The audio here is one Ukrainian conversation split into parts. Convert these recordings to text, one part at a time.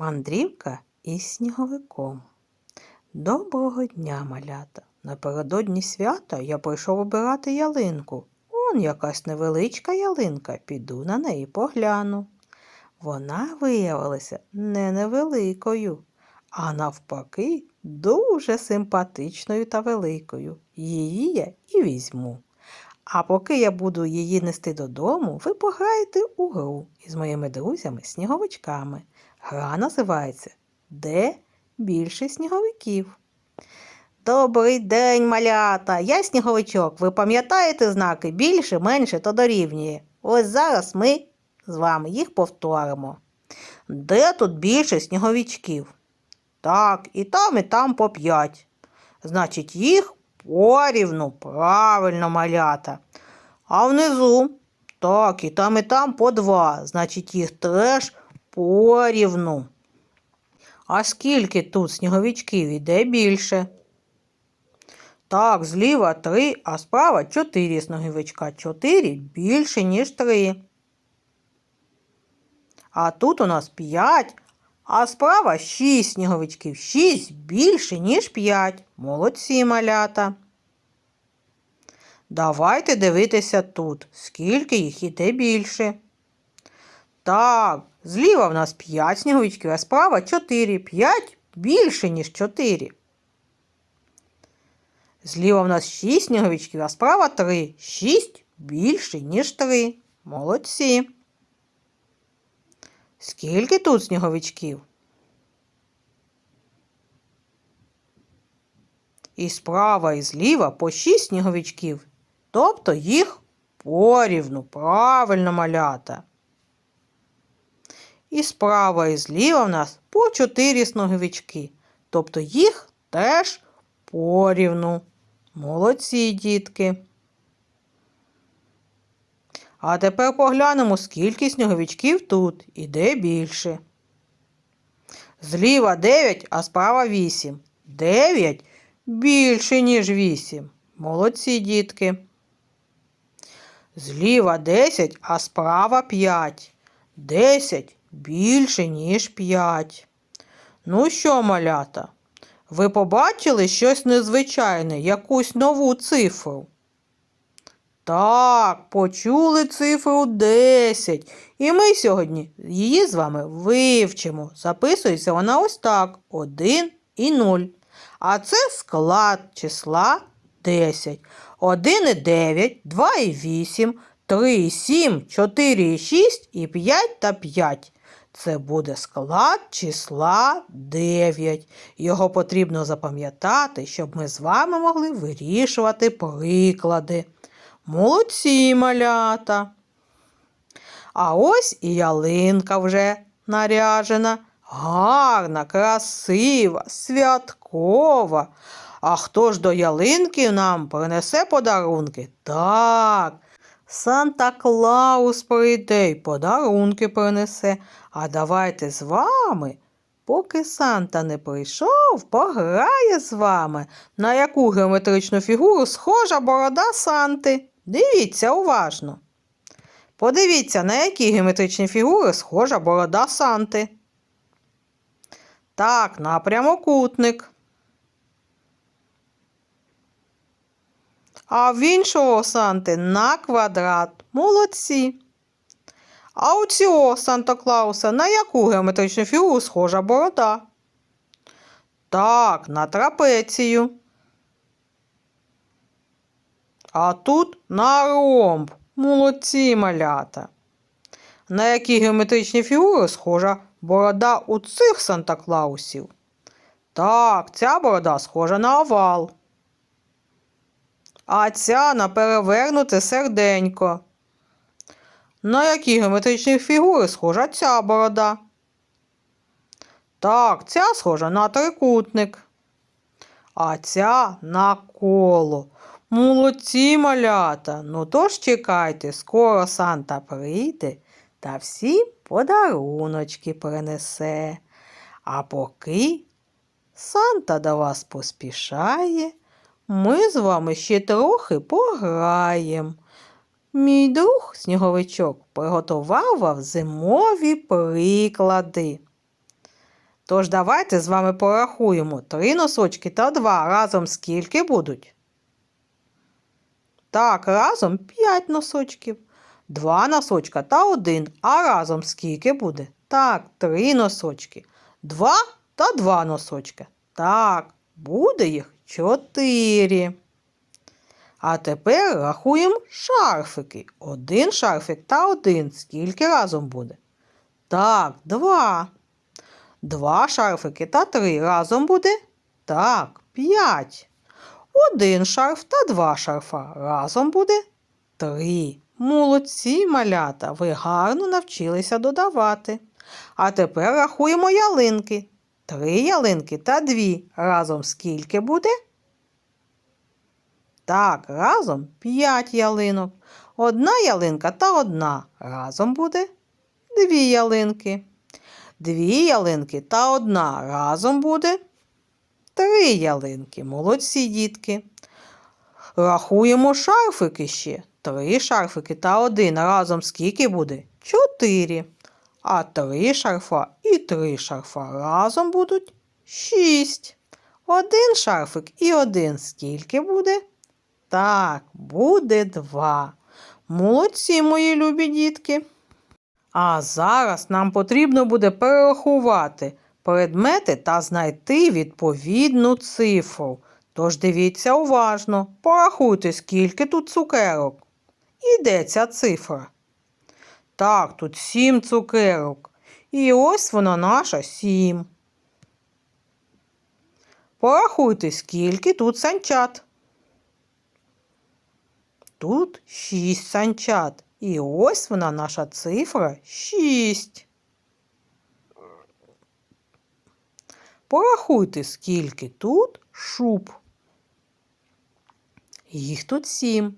Мандрівка із сніговиком. Доброго дня, малята. Напередодні свята я прийшов обирати ялинку. Он якась невеличка ялинка, піду на неї погляну. Вона виявилася не невеликою, а навпаки, дуже симпатичною та великою. Її я і візьму. А поки я буду її нести додому, ви пограєте у гру із моїми друзями-сніговичками. Гра називається Де більше сніговиків. Добрий день, малята! Я сніговичок. Ви пам'ятаєте знаки більше, менше то дорівнює. Ось зараз ми з вами їх повторимо. Де тут більше сніговичків? Так, і там, і там по п'ять. Значить, їх порівну, правильно малята. А внизу? Так, і там, і там по два. Значить, їх теж порівну. А скільки тут сніговичків іде більше? Так, зліва три, а справа чотири сніговичка. Чотири більше, ніж три. А тут у нас п'ять, а справа шість сніговичків. Шість більше, ніж п'ять. Молодці малята. Давайте дивитися тут, скільки їх іде більше. Так, зліва в нас 5 сніговичків, а справа 4. 5 більше, ніж 4. Зліва в нас 6 сніговичків, а справа 3. 6 більше, ніж 3. Молодці. Скільки тут сніговичків? І справа, і зліва по 6 сніговичків. Тобто їх порівну, правильно малята. І справа і зліва в нас по чотири сноговички. Тобто їх теж порівну. Молодці дітки. А тепер поглянемо, скільки сніговичків тут і де більше. Зліва 9, а справа 8. 9 більше, ніж 8. Молодці дітки. Зліва 10, а справа 5. 10 більше, ніж 5. Ну що, малята? Ви побачили щось незвичайне, якусь нову цифру? Так, почули цифру 10. І ми сьогодні її з вами вивчимо. Записується вона ось так: 1 і 0. А це склад числа 10. 1 і 9, 2 і 8, 3 і 7, 4 і 6 і 5 та 5. Це буде склад числа 9. Його потрібно запам'ятати, щоб ми з вами могли вирішувати приклади. Молодці малята. А ось і ялинка вже наряжена. Гарна, красива, святкова. А хто ж до ялинки нам принесе подарунки? Так, Санта Клаус прийде й подарунки принесе. А давайте з вами, поки Санта не прийшов, пограє з вами, на яку геометричну фігуру схожа борода Санти. Дивіться уважно. Подивіться, на які геометричні фігури схожа борода Санти. Так, на прямокутник. А в іншого Санти на квадрат. Молодці. А у цього Санта Клауса на яку геометричну фігуру схожа борода? Так, на трапецію. А тут на ромб. Молодці малята. На які геометричні фігури схожа борода у цих Санта Клаусів? Так, ця борода схожа на овал. А ця на перевернуте серденько. На які геометричні фігури схожа ця борода? Так, ця схожа на трикутник. А ця на коло. Молодці малята. Ну тож чекайте, скоро Санта прийде та всі подаруночки принесе. А поки Санта до вас поспішає, ми з вами ще трохи пограємо. Мій друг сніговичок приготував зимові приклади. Тож давайте з вами порахуємо три носочки та два разом скільки будуть? Так, разом п'ять носочків. Два носочка та один. А разом скільки буде? Так, три носочки. Два та два носочки. Так, буде їх чотири. А тепер рахуємо шарфики. Один шарфик та один. Скільки разом буде? Так, два. Два шарфики та три разом буде? Так, п'ять. Один шарф та два шарфа разом буде? Три. Молодці, малята, ви гарно навчилися додавати. А тепер рахуємо ялинки. Три ялинки та дві. Разом скільки буде? Так, разом п'ять ялинок. Одна ялинка та одна. Разом буде дві ялинки. Дві ялинки та одна. Разом буде три ялинки. Молодці дітки. Рахуємо шарфики ще. Три шарфики та один. Разом скільки буде? Чотири. А три шарфа і три шарфа разом будуть шість. Один шарфик і один скільки буде? Так, буде два. Молодці, мої любі дітки. А зараз нам потрібно буде перерахувати предмети та знайти відповідну цифру. Тож дивіться уважно, порахуйте, скільки тут цукерок. І де ця цифра? Так, тут сім цукерок. І ось вона наша сім. Порахуйте, скільки тут санчат. Тут шість санчат. І ось вона наша цифра шість. Порахуйте, скільки тут шуб. Їх тут сім.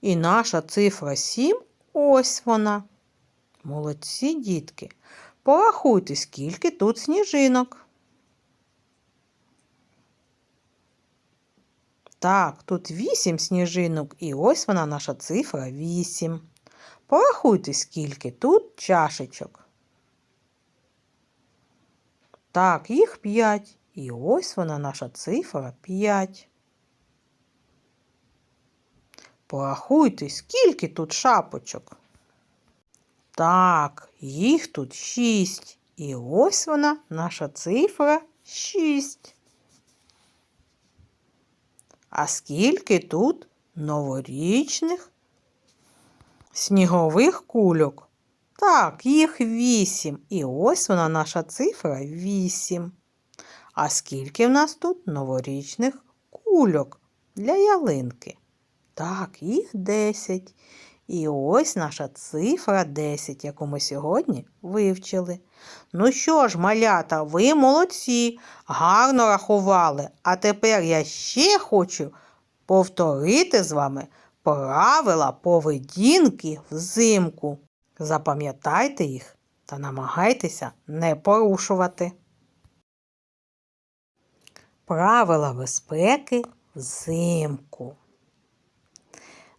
І наша цифра сім ось вона. Молодці дітки. Порахуйте, скільки тут сніжинок. Так, тут вісім сніжинок, і ось вона наша цифра вісім. Порахуйте, скільки тут чашечок. Так, їх п'ять. І ось вона наша цифра п'ять. Порахуйте, скільки тут шапочок. Так, їх тут шість. І ось вона наша цифра шість. А скільки тут новорічних снігових кульок? Так, їх вісім. І ось вона наша цифра вісім. А скільки в нас тут новорічних кульок для ялинки? Так, їх десять. І ось наша цифра 10, яку ми сьогодні вивчили. Ну що ж, малята, ви молодці, гарно рахували. А тепер я ще хочу повторити з вами правила поведінки взимку. Запам'ятайте їх та намагайтеся не порушувати. Правила безпеки взимку.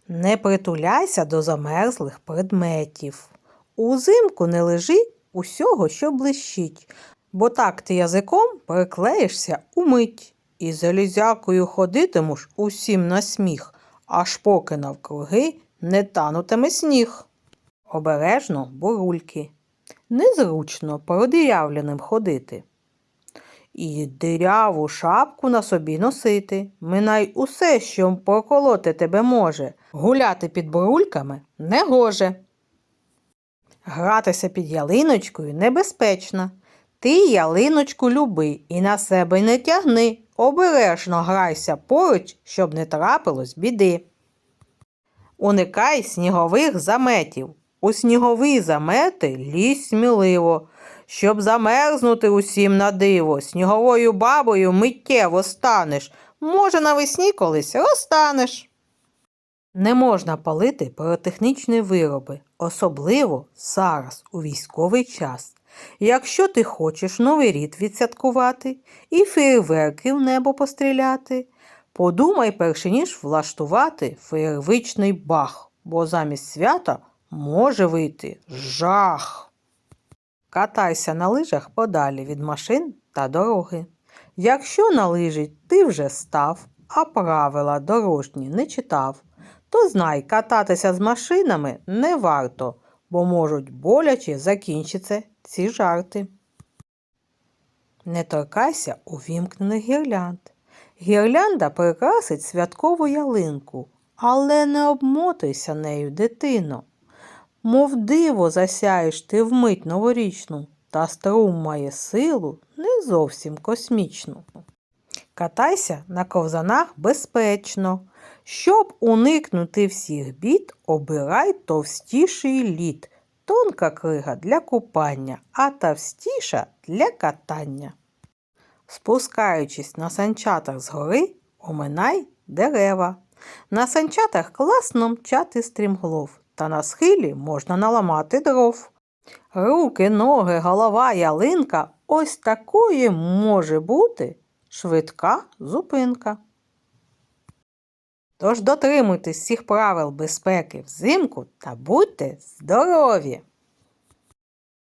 Не притуляйся до замерзлих предметів. Узимку не лежи усього, що блищить, бо так ти язиком приклеїшся умить. І залізякою ходитимеш усім на сміх, аж поки навкруги не танутиме сніг. Обережно бурульки. Незручно продірявленим ходити. І диряву шапку на собі носити. Минай усе, що проколоти тебе може. Гуляти під бурульками не гоже. Гратися під ялиночкою небезпечно. Ти ялиночку люби і на себе не тягни. Обережно грайся поруч, щоб не трапилось біди. Уникай снігових заметів. У снігові замети лізь сміливо, щоб замерзнути усім на диво. Сніговою бабою миттєво станеш. Може, навесні колись розстанеш. Не можна палити піротехнічні вироби, особливо зараз, у військовий час. Якщо ти хочеш новий рід відсвяткувати і фейерверки в небо постріляти, подумай перше ніж влаштувати феєрвичний бах, бо замість свята може вийти жах. Катайся на лижах подалі від машин та дороги. Якщо на лижі ти вже став, а правила дорожні не читав, то знай, кататися з машинами не варто, бо можуть боляче закінчитися ці жарти. Не торкайся увімкнених гірлянд. Гірлянда прикрасить святкову ялинку, але не обмотуйся нею, дитино. Мов диво засяєш ти вмить новорічну, та струм має силу не зовсім космічну. Катайся на ковзанах безпечно. Щоб уникнути всіх бід, обирай товстіший лід. Тонка крига для купання, а товстіша для катання. Спускаючись на санчатах з гори, оминай дерева. На санчатах класно мчати стрімглов, та на схилі можна наламати дров. Руки, ноги, голова, ялинка ось такої може бути швидка зупинка. Тож дотримуйтесь всіх правил безпеки взимку та будьте здорові!